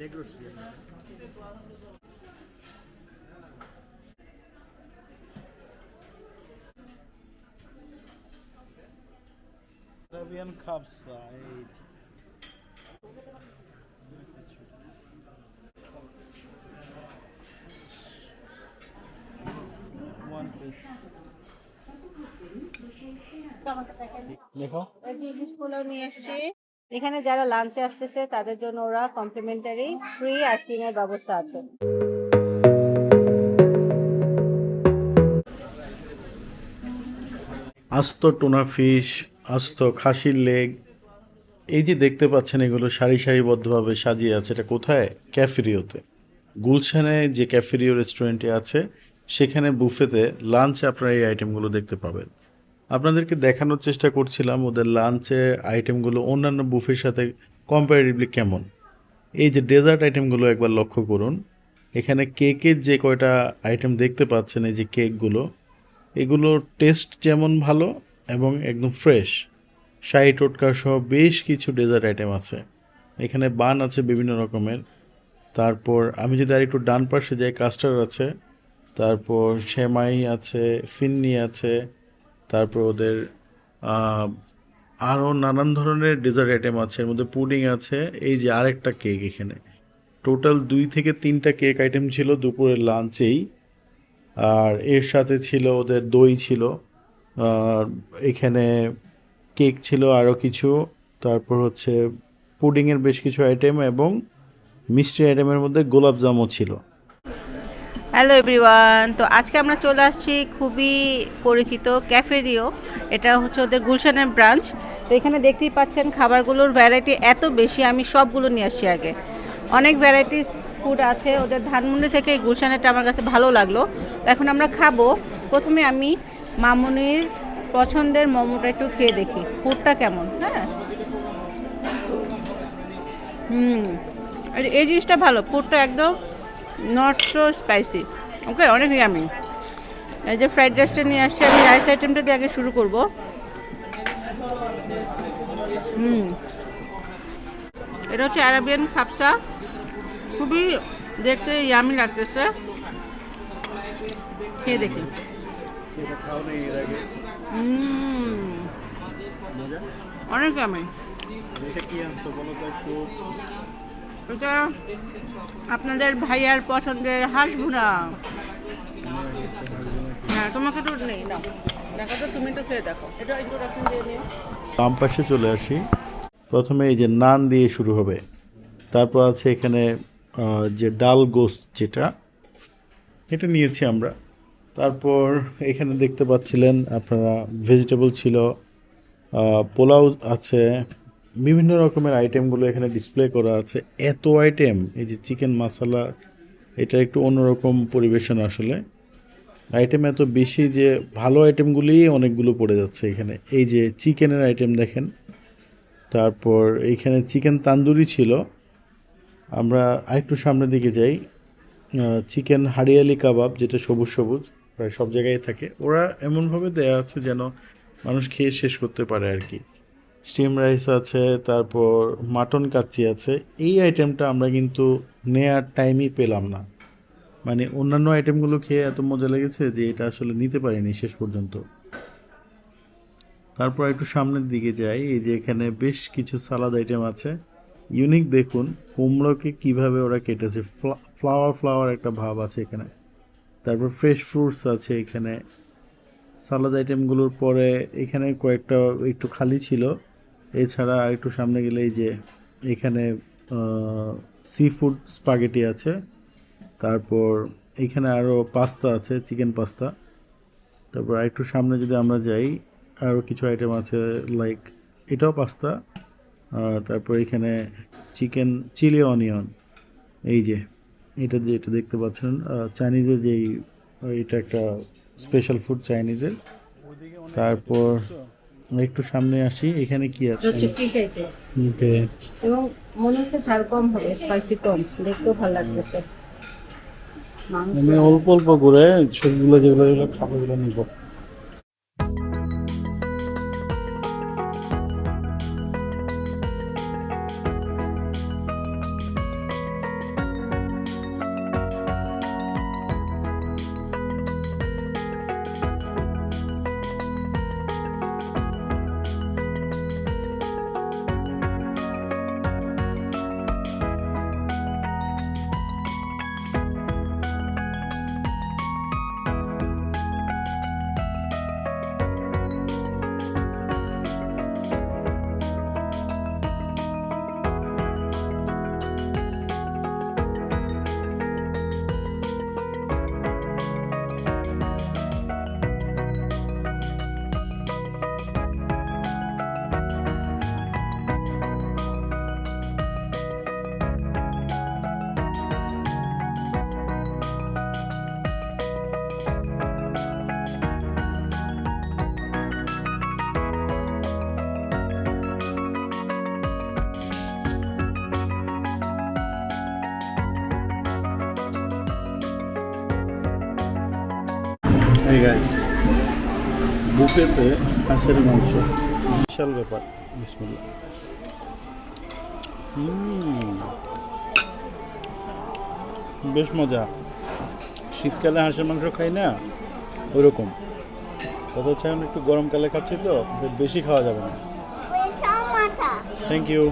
Leg roast দিয়ে Arabian খাবসা এই যে। One piece. দেখো এই জিনিসগুলো নিয়ে এসেছি এখানে যারা লাঞ্চে আসতেছে, তাদের জন্য ওরা কমপ্লিমেন্টারি ফ্রি আইসক্রিমের ব্যবস্থা আছে। আস্ত টোনা ফিশ আস্ত খাসির লেগ এই যে দেখতে পাচ্ছেন এগুলো সারি সারিবদ্ধভাবে সাজিয়ে আছে, এটা কোথায়? ক্যাফেরিওতে। গুলশানে যে ক্যাফেরিও রেস্টুরেন্টে আছে, সেখানে বুফেতে লাঞ্চে আপনারা এই আইটেমগুলো দেখতে পাবেন। আপনাদেরকে দেখানোর চেষ্টা করছিলাম ওদের লাঞ্চে আইটেমগুলো, অন্যান্য বুফের সাথে কম্পারেটিভলি কেমন। এই যে ডেজার্ট আইটেমগুলো একবার লক্ষ্য করুন। এখানে কেকের যে কয়টা আইটেম দেখতে পাচ্ছেন, এই যে কেকগুলো এগুলোর টেস্ট যেমন ভালো এবং একদম ফ্রেশ শাহি টোটকা সহ বেশ কিছু ডেজার্ট আইটেম আছে। এখানে বান আছে বিভিন্ন রকমের। তারপর আমি যদি আর একটু ডান পাশে যাই, কাস্টার্ড আছে। তারপর সেমাই আছে, ফিন্নি আছে তারপর ওদের আরও নানান ধরনের ডেজার্ট আইটেম আছে, এর মধ্যে পুডিং আছে, এই যে আরেকটা কেক এখানে। টোটাল দুই থেকে তিনটা কেক আইটেম ছিল দুপুরের লাঞ্চেই আর এর সাথে ছিল ওদের দই ছিল এখানে কেক ছিল আরও কিছু, তারপর হচ্ছে পুডিংয়ের বেশ কিছু আইটেম এবং মিষ্টি আইটেমের মধ্যে গোলাপ জামও ছিল। হ্যালো এভরিওয়ান তো আজকে আমরা চলে আসছি খুবই পরিচিত ক্যাফেরিও। এটা হচ্ছে ওদের গুলশানের ব্রাঞ্চ। তো এখানে দেখতেই পাচ্ছেন খাবারগুলোর ভ্যারাইটি এত বেশি, আমি সবগুলো নিয়ে আসছি আগে। অনেক ভ্যারাইটিস ফুড আছে। ওদের ধানমন্ডি থেকে গুলশানেরটা আমার কাছে ভালো লাগল। এখন আমরা খাব। প্রথমে আমি মামুনির পছন্দের মোমোটা একটু খেয়ে দেখি। ফুডটা কেমন? হ্যাঁ? হুম। এই জিনিসটা ভালো। ফুডটা একদম নট সো স্পাইসি ওকে, অনেক ইয়ামি এই যে ফ্রাইড রাইসটা নিয়ে আসছি, আমি রাইস আইটেমটা দিয়ে আগে শুরু করব। হুম। এটা হচ্ছে অ্যারাবিয়ান খাপসা খুবই দেখতে ইয়ামি লাগতেছে। খেয়ে দেখি। অনেক ইয়ামি আপনাদের ভাইয়ার পছন্দের হাঁস ভুনা হ্যাঁ তোমাকে তো নেই না এটা বাম পাশে চলে আসি। প্রথমে এই যে নান দিয়ে শুরু হবে। তারপর আছে এখানে যে ডাল গোস্ত যেটা, এটা নিয়েছি আমরা। তারপর এখানে দেখতে পাচ্ছিলেন, আপনারা ভেজিটেবল ছিল পোলাও আছে বিভিন্ন রকমের আইটেমগুলো এখানে ডিসপ্লে করা আছে। এত আইটেম এই যে চিকেন মশলা এটা একটু অন্যরকম পরিবেশন আসলে। আইটেম এত বেশি যে ভালো আইটেমগুলিই অনেকগুলো পড়ে যাচ্ছে এখানে। এই যে চিকেনের আইটেম দেখেন। তারপর এইখানে চিকেন তান্দুরি ছিল। আমরা আরেকটু সামনের দিকে যাই। চিকেন হারিয়ালি কাবাব, যেটা সবুজ সবুজ, প্রায় সব জায়গায় থাকে। ওরা এমনভাবে দেয়া আছে যেন মানুষ খেয়ে শেষ করতে পারে আর কি। স্টিম রাইস আছে, তারপর মাটন কাচ্চি আছে। এই আইটেমটা আমরা কিন্তু নেয়ার টাইমই পেলাম না। মানে অন্যান্য আইটেমগুলো খেয়ে এত মজা লেগেছে যে এটা আসলে নিতে পারিনি শেষ পর্যন্ত। তারপর একটু সামনের দিকে যাই, এই যে এখানে বেশ কিছু সালাদ আইটেম আছে। ইউনিক দেখুন, কুমড়োকে কীভাবে ওরা কেটেছে। ফ্লাওয়ার ফ্লাওয়ার একটা ভাব আছে এখানে। তারপর ফ্রেশ ফ্রুটস আছে এখানে। সালাদ আইটেমগুলোর পরে এখানে কয়েকটা একটু খালি ছিল। এছাড়া একটু সামনে গেলে এই যে এখানে সি ফুড স্পাগেটি আছে। তারপর এখানে আরও পাস্তা আছে চিকেন পাস্তা তারপর একটু সামনে যদি আমরা যাই আরও কিছু আইটেম আছে লাইক এটাও পাস্তা তারপর এখানে চিকেন চিলি অনিয়ন এই যে এটা যে এটা দেখতে পাচ্ছেন চাইনিজের যেই এটা একটা স্পেশাল ফুড চাইনিজের তারপর একটু সামনে আসি এখানে কি আছে? চুটকি খাইতে। ওকে। এবং মনে হচ্ছে ঝাল কম হবে স্পাইসি কম দেখতেও ভালো লাগতেছে। মানে আমি অল্প অল্প করে সবগুলো যেগুলো যেগুলো গুলো নিব। বুফেতে হাঁসের মাংস। বিশাল ব্যাপার বিসমিল্লাহ। হুম। বেশ মজা। শীতকালে হাঁসের মাংস খাই না ওরকম কথা হচ্ছে এখন একটু গরমকালে খাচ্ছি তো বেশি খাওয়া যাবে না। থ্যাংক ইউ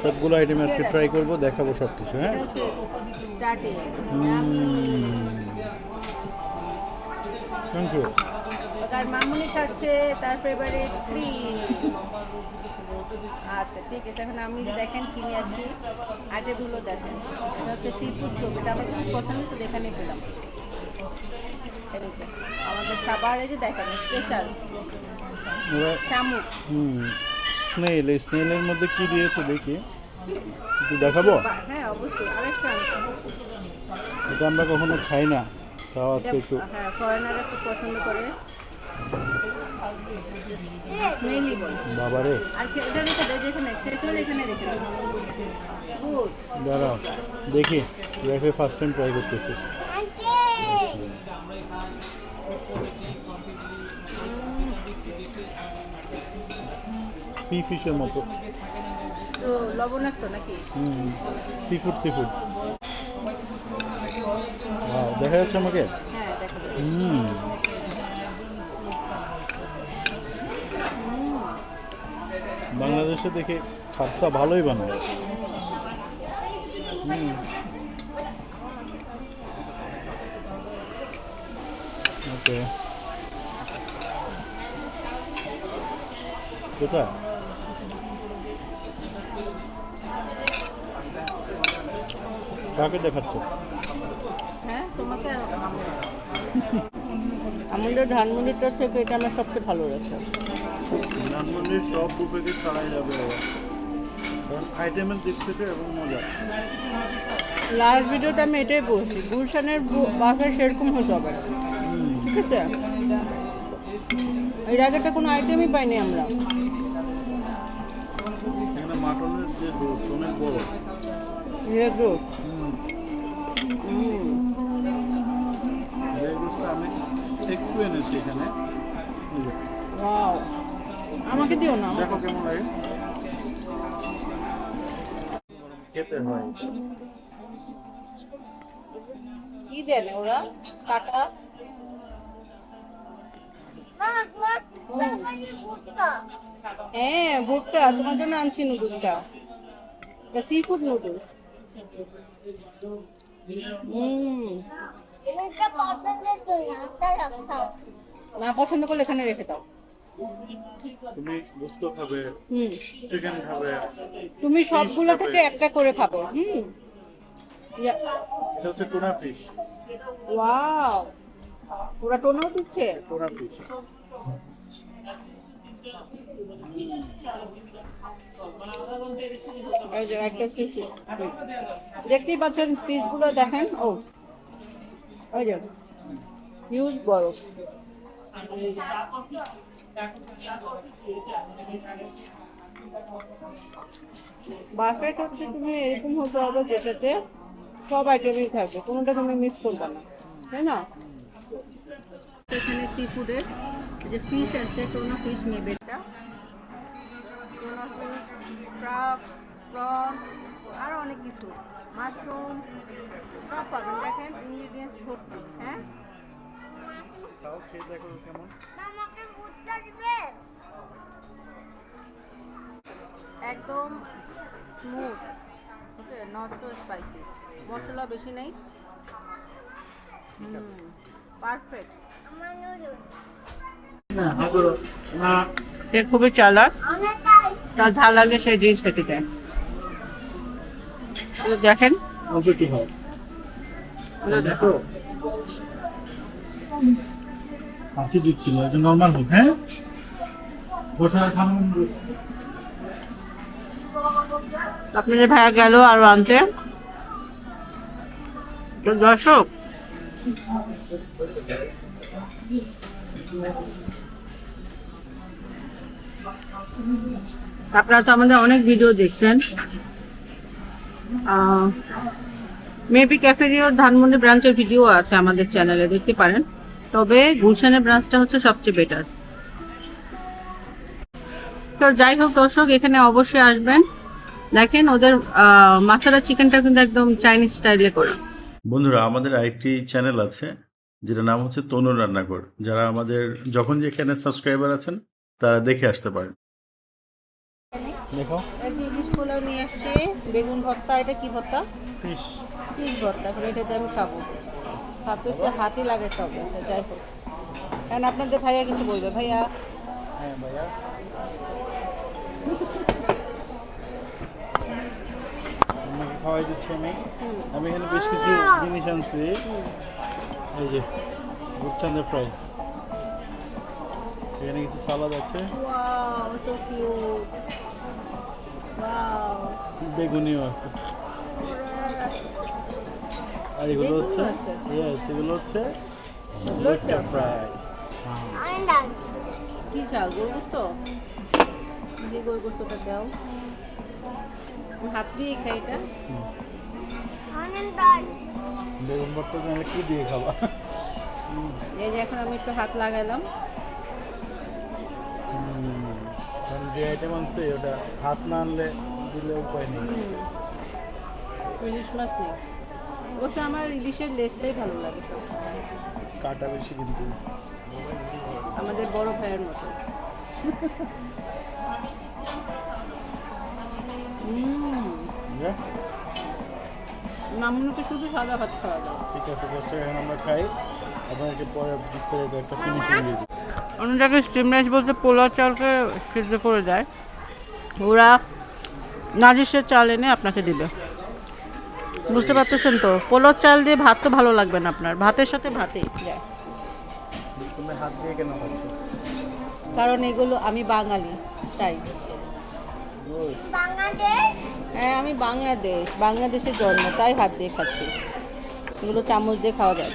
সবগুলো আইটেম আজকে ট্রাই করব দেখাবো সব কিছু হ্যাঁ থ্যাংক ইউ তার মামুনি খাচ্ছে তার ফেভারিট ক্রিম আচ্ছা ঠিক আছে এখন আমি দেখেন কিনে আসি। আইটেমগুলো দেখেন। এটা হচ্ছে সি ফুড সোপ এটা আমার খুব পছন্দ তো এখানে পেলাম। আমাদের খাবার এই যে দেখেন স্পেশাল শামুক। হুম স্নেল এই স্নেলের মধ্যে কি দিয়েছে দেখি? একটু দেখাবো? হ্যাঁ অবশ্যই আরেকটা এটা আমরা কখনো খাই না তাও আজকে একটু। হ্যাঁ ফরেনাররা খুব পছন্দ করে। বাবারে। দাঁড়াও দেখি লাইফে ফার্স্ট টাইম ট্রাই করতেছি। সি ফিশের মতো। লবণাক্ত নাকি? হুম সি ফুড সি ফুড দেখা যাচ্ছে আমাকে? হ্যাঁ হুম। বাংলাদেশে দেখে খাপসা ভালোই বানায়। ওকে। কোথায়? কাকে দেখাচ্ছ? হ্যাঁ আমুলের ধানমন্ডিটার থেকে এটা আমার সবচেয়ে ভালো লাগছে ধানমন্ডির সব বুফেকে ছাড়াই যাবে কারণ আইটেমের দিক থেকে এবং মজা। লাস্ট ভিডিওতে আমি এটাই বলছি গুলশানের বাসায় সেরকম হতে হবে ঠিক আছে? এর আগেটা কোনো আইটেমই পাইনি আমরা। এখানে মাটনের যে রোস্ট অনেক বড়। রোস্টটা আমি একটু এনেছি এখানে। ওয়াও আমাকে দিও না। দেখো কেমন লাগে। খেতে হয়। কি দেন ওরা? কাটা? হ্যাঁ ভুট্টা। তোমার জন্য আনছি নুডলসটা। এটা সি ফুড নুডলস হুম। না পছন্দ করলে এখানে রেখে দাও। তুমি গোস্ত খাবে হুম। চিকেন খাবে তুমি সবগুলো থেকে একটা করে খাবে হুম। ইয়া- এটা হচ্ছে টোনা ফিশ ওয়াও। ওরা টোনাও দিচ্ছে? টোনা ফিশ দেখতেই পাচ্ছেন পিসগুলো দেখেন? ও। ওই যে। হিউজ বড়। বাফেট হচ্ছে তুমি এরকম হতে হবে যেটাতে সব আইটেমই থাকবে কোনোটা তুমি মিস করবে না তাই না? এখানে সি ফুডের যে ফিশ আছে টোনা ফিশ নেবে এটা। টোনা ফিশ ক্রাব প্রন আরও অনেক কিছু। মাশরুম সব পাবেন। দেখেন ইনগ্রিডিয়েন্টস ভর্তি হ্যাঁ? তাও খেয়ে দেখো কেমন। একদম smooth okay not so spicy মশলা বেশি নেই। পারফেক্ট সে খুবই চালাক। তার ঝাল লাগলে সেই জিনিস খেতে দেয় দেখেন। ওকে কি হয় এটা নর্মাল হোক হ্যাঁ? বসে খাবেন আপনাদের ভাইয়া গেল আর আনতে। দর্শক, আপনারা তো আমাদের অনেক ভিডিও দেখছেন। মেবি ক্যাফেরিওর ধানমন্ডি ব্রাঞ্চের ভিডিও আছে আমাদের চ্যানেলে দেখতে পারেন। তবে গুলশানের ব্রাঞ্চটা হচ্ছে সবচেয়ে বেটার তো যাই হোক দর্শক এখানে অবশ্যই আসবেন। দেখেন ওদের মাসালা চিকেনটা কিন্তু একদম চাইনিজ স্টাইলে করে। বন্ধুরা আমাদের আরেকটি চ্যানেল আছে যেটা নাম হচ্ছে তনু রান্নাঘর। যারা আমাদের যখন যেখানে সাবস্ক্রাইবার আছেন তারা দেখে আসতে পারেন। দেখো। এই যে ইলিশ পোলাও নিয়ে আসছে বেগুন ভর্তা এটা কি ভর্তা? ফিশ ফিশ ভর্তা এখন এটাতে আমি খাব। ভাবতেছে হাতি লাগে তবে আচ্ছা যাই হোক। কারণ আপনাদের ভাইয়া কিছু বলবে। ভাইয়া? হ্যাঁ ভাইয়া। আমাকে খাওয়াই দিচ্ছি আমি। আমি এখানে বেশ কিছু জিনিস আনছি। এই যে রূপচাঁদের ফ্রাই। এখানে কিছু সালাদ আছে। বেগুনিও আছে। আর এগুলো হচ্ছে ইয়েস এগুলো হচ্ছে লোটটা। ফ্রাই। কি চাল গোল গোস্ত যে গোল গোস্তটা দাও হাত দিয়ে খাই এটা। বেগুন ভর্তা জানলে কি দিয়ে খাবা? এই যে এখন আমি একটু হাত লাগালাম। যে আইটেম আনছে ওটা হাত না আনলে দিলে উপায় নেই। ইলিশ মাছ নেই। অবশ্য আমার ইলিশের লেসটাই ভালো লাগে কাটা বেশি কিন্তু। আমাদের বড় ভাইয়ের মতো। বুঝলে? মামুনিকে শুধু সাদা ভাত খাওয়া দাও। ঠিক আছে দর্শক এখন আমরা খাই। আপনাদেরকে পরে বিস্তারিত একটা ফিনিশিং দিয়ে দিই। অন্য জায়গায় স্টিম রাইস বলতে পোলাও চালকে সিদ্ধ করে দেয়। ওরা নাজিসের চাল এনে আপনাকে দিবে। বুঝতে পারতেছেন তো? পোলাও চাল দিয়ে ভাত তো ভালো লাগবে না আপনার। ভাতের সাথে ভাতেই। কারণ এগুলো আমি বাঙালি, তাই। হ্যাঁ আমি বাংলাদেশ। বাংলাদেশের জন্ম, তাই হাত দিয়ে খাচ্ছি। এগুলো চামচ দিয়ে খাওয়া যায়।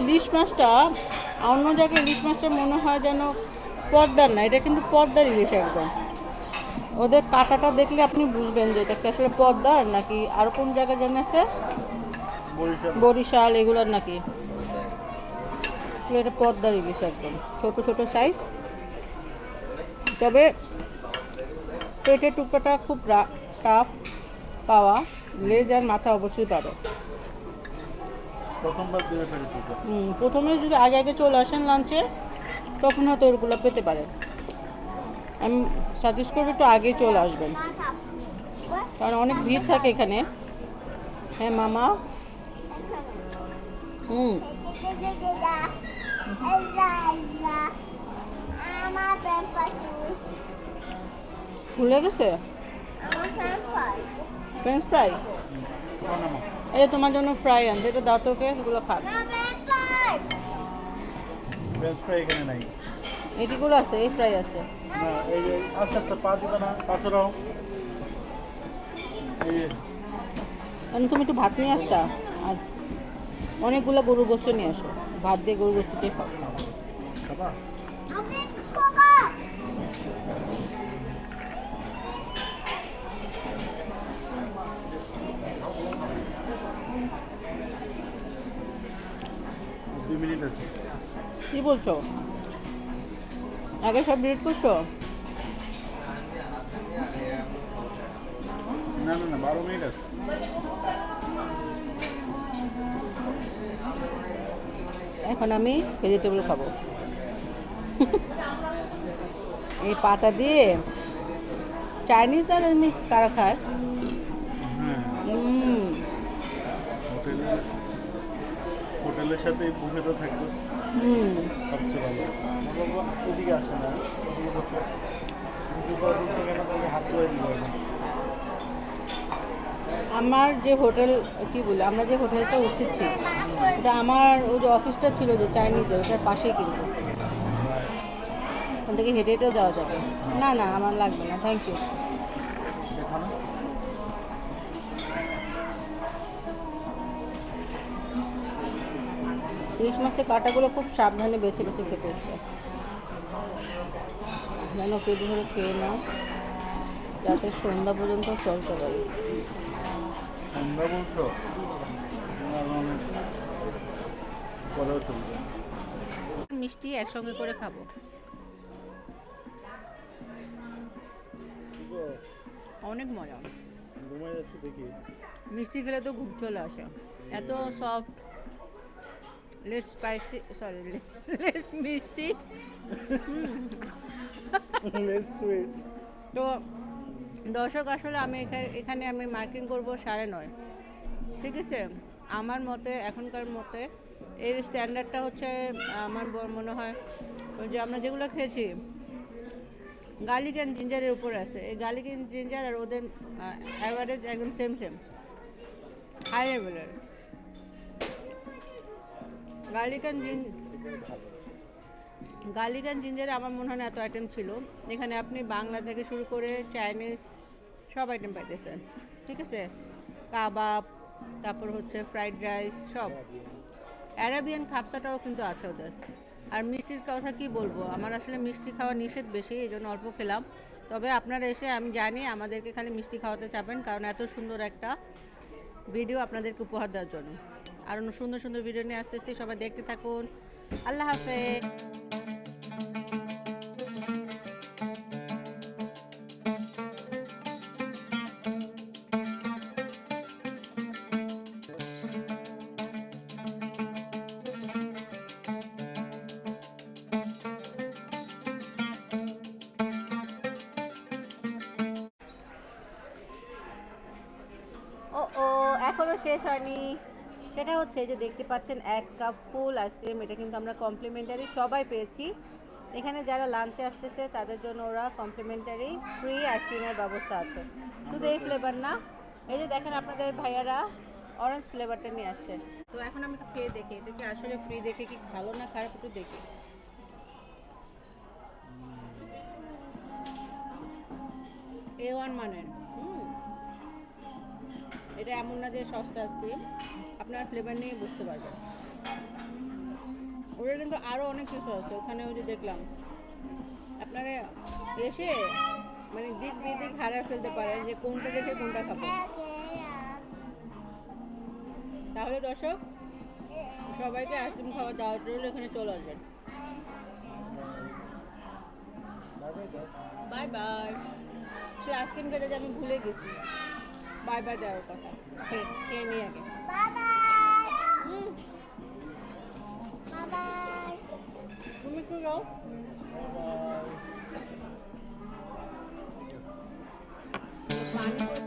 ইলিশ মাছটা অন্য জায়গায় ইলিশ মাছটা মনে হয় যেন পদ্মার না এটা কিন্তু পদ্মার ইলিশ একদম। ওদের কাঁটাটা দেখলে আপনি বুঝবেন যে এটা কি আসলে পদ্মার নাকি আর কোন জায়গায় জানা আছে? বরিশাল। বরিশাল এগুলোর নাকি। আসলে এটা পদ্মার ইলিশ একদম ছোট ছোট সাইজ তবে পেটের টুকরোটা খুব টাফ পাওয়া লেজ আর মাথা অবশ্যই পাবে প্রথমবার দিয়ে ফেলেছি তো হুম, প্রথমে যদি আগে আগে চলে আসেন লাঞ্চে তখন হয়তো ওগুলো পেতে পারেন আমি সাজেস্ট করব একটু আগেই চলে আসবেন। কারণ অনেক ভিড় থাকে এখানে। হ্যাঁ মামা? হুম। ভুলে গেছে? ফ্রেঞ্চ ফ্রাই এই তোমার জন্য ফ্রাই আনছে এটা দাও তোকে এগুলো খাক ফ্রেঞ্চ ফ্রাই এখানে নাই। এটিগুলো আছে এই ফ্রাই আছে। না এই আস্তে আস্তে পা দিবে না পাশে রাও এই যে। মানে তুমি একটু ভাত নিয়ে আসতা আর অনেকগুলো গরুর গোস্ত নিয়ে আসো। ভাত দিয়ে গরুর গোস্ত দিয়ে খাও। খাবা? মিনিট আছে। কি বলছো? আগে সব ডিলিট করছ? না না না বারো মিনিট আছে। এখন আমি ভেজিটেবল খাব। এই পাতা দিয়ে চাইনিজ না কারা খায়? হোটেলের সাথে এই বুফেটা থাকতো হুম। সবচেয়ে ভালো। এদিকে আসে না। আমার যে হোটেল কি বলে আমরা যে হোটেলটা উঠেছি ওটা আমার ওই যে অফিসটা ছিল যে চাইনিজের ওটার পাশেই কিন্তু। ওখান থেকে হেঁটে হেঁটেও যাওয়া যাবে। না না আমার লাগবে না। থ্যাংক ইউ ইলিশ মাছের কাঁটাগুলো খুব সাবধানে বেছে বেছে খেতে হচ্ছে। যেন পেট ভরে খেয়ে নাও যাতে সন্ধ্যা পর্যন্ত চলতে পারি। সন্ধ্যা বলছো মিষ্টি একসঙ্গে করে খাব। অনেক মজা। মিষ্টি খেলে তো ঘুম চলে আসে। এত soft less spicy sorry less মিষ্টি লেস সুইট তো দর্শক আসলে আমি এখা- এখানে আমি মার্কিং করব সাড়ে নয়। ঠিক আছে? আমার মতে এখনকার মতে এর স্ট্যান্ডার্ডটা হচ্ছে আমার মনে হয় যে আমরা যেগুলো খেয়েছি গার্লিক অ্যান্ড জিঞ্জারের উপরে আছে। এই গার্লিক অ্যান্ড জিঞ্জার আর ওদের অ্যাভারেজ একদম সেম সেম হাই লেভেলের garlic and gin garlic and জিঞ্জারে আমার মনে হয় না এত আইটেম ছিল। এখানে আপনি বাংলা থেকে শুরু করে চাইনিজ সব আইটেম পাইতেছেন। ঠিক আছে? কাবাব, তারপর হচ্ছে ফ্রাইড রাইস সব। অ্যারাবিয়ান খাপসাটাও কিন্তু আছে ওদের। আর মিষ্টির কথা কি বলব? আমার আসলে মিষ্টি খাওয়া নিষেধ বেশি, এই জন্য অল্প খেলাম। তবে আপনারা এসে, আমি জানি আমাদেরকে খালি মিষ্টি খাওয়াতে চাবেন কারণ এত সুন্দর একটা ভিডিও আপনাদেরকে উপহার দেওয়ার জন্য। আর সুন্দর সুন্দর ভিডিও নিয়ে আসতে আসতে সবাই দেখতে থাকুন। আল্লাহ হাফেজ। সেটা হচ্ছে যে দেখতে পাচ্ছেন এক কাপ ফুল আইসক্রিম, এটা কিন্তু আমরা কমপ্লিমেন্টারি সবাই পেয়েছি। এখানে যারা লাঞ্চে আসতেছে, তাদের জন্য ওরা কমপ্লিমেন্টারি ফ্রি আইসক্রিমের ব্যবস্থা আছে। শুধু এই ফ্লেভার না, এই যে দেখেন আপনাদের ভাইয়ারা অরেঞ্জ ফ্লেভারটা নিয়ে আসছে। তো এখন আমি একটু খেয়ে দেখি, এটা কি আসলে ফ্রি দেখে কি ভালো না খারাপ একটু দেখি। এ ওয়ান মানের, হুম। এটা এমন না যে সস্তা আইসক্রিম। আপনার ফ্লেভার নিয়ে বুঝতে পারবেন। ওটা কিন্তু আরও অনেক কিছু আছে ওখানে ওই যে দেখলাম। আপনারা এসে মানে দিক বিদিক হারা ফেলতে পারেন যে কোনটা দেখে কোনটা খাব। তাহলে দর্শক, সবাইকে আইসক্রিম খাওয়ার দাওয়াত রইল, এখানে চলে আসবেন। বাই বাই সে আইসক্রিম খেতে যে আমি ভুলে গেছি। বাই বাই দেওয়ার কথা। খেয়ে খেয়ে নিই আগে হুম, তুমি একটু যাও পানি তো